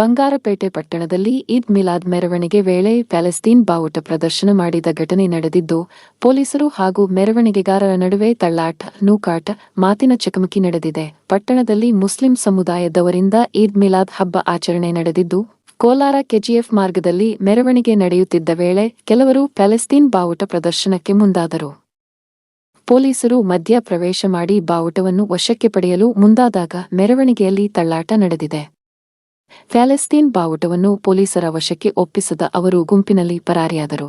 ಬಂಗಾರಪೇಟೆ ಪಟ್ಟಣದಲ್ಲಿ ಈದ್ ಮಿಲಾದ್ ಮೆರವಣಿಗೆ ವೇಳೆ ಪ್ಯಾಲೆಸ್ತೀನ್ ಬಾವುಟ ಪ್ರದರ್ಶನ ಮಾಡಿದ ಘಟನೆ ನಡೆದಿದ್ದು, ಪೊಲೀಸರು ಹಾಗೂ ಮೆರವಣಿಗೆಗಾರರ ನಡುವೆ ತಳ್ಳಾಟ, ನೂಕಾಟ, ಮಾತಿನ ಚಕಮಕಿ ನಡೆದಿದೆ. ಪಟ್ಟಣದಲ್ಲಿ ಮುಸ್ಲಿಂ ಸಮುದಾಯದವರಿಂದ ಈದ್ ಮಿಲಾದ್ ಹಬ್ಬ ಆಚರಣೆ ನಡೆದಿದ್ದು, ಕೋಲಾರ ಕೆಜಿಎಫ್ ಮಾರ್ಗದಲ್ಲಿ ಮೆರವಣಿಗೆ ನಡೆಯುತ್ತಿದ್ದ ವೇಳೆ ಕೆಲವರು ಪ್ಯಾಲೆಸ್ತೀನ್ ಬಾವುಟ ಪ್ರದರ್ಶನಕ್ಕೆ ಮುಂದಾದರು. ಪೊಲೀಸರು ಮಧ್ಯ ಪ್ರವೇಶ ಮಾಡಿ ಬಾವುಟವನ್ನು ವಶಕ್ಕೆ ಪಡೆಯಲು ಮುಂದಾದಾಗ ಮೆರವಣಿಗೆಯಲ್ಲಿ ತಳ್ಳಾಟ ನಡೆದಿದೆ. ಪ್ಯಾಲೆಸ್ತೀನ್ ಬಾವುಟವನ್ನು ಪೊಲೀಸರ ವಶಕ್ಕೆ ಒಪ್ಪಿಸದ ಅವರು ಗುಂಪಿನಲ್ಲಿ ಪರಾರಿಯಾದರು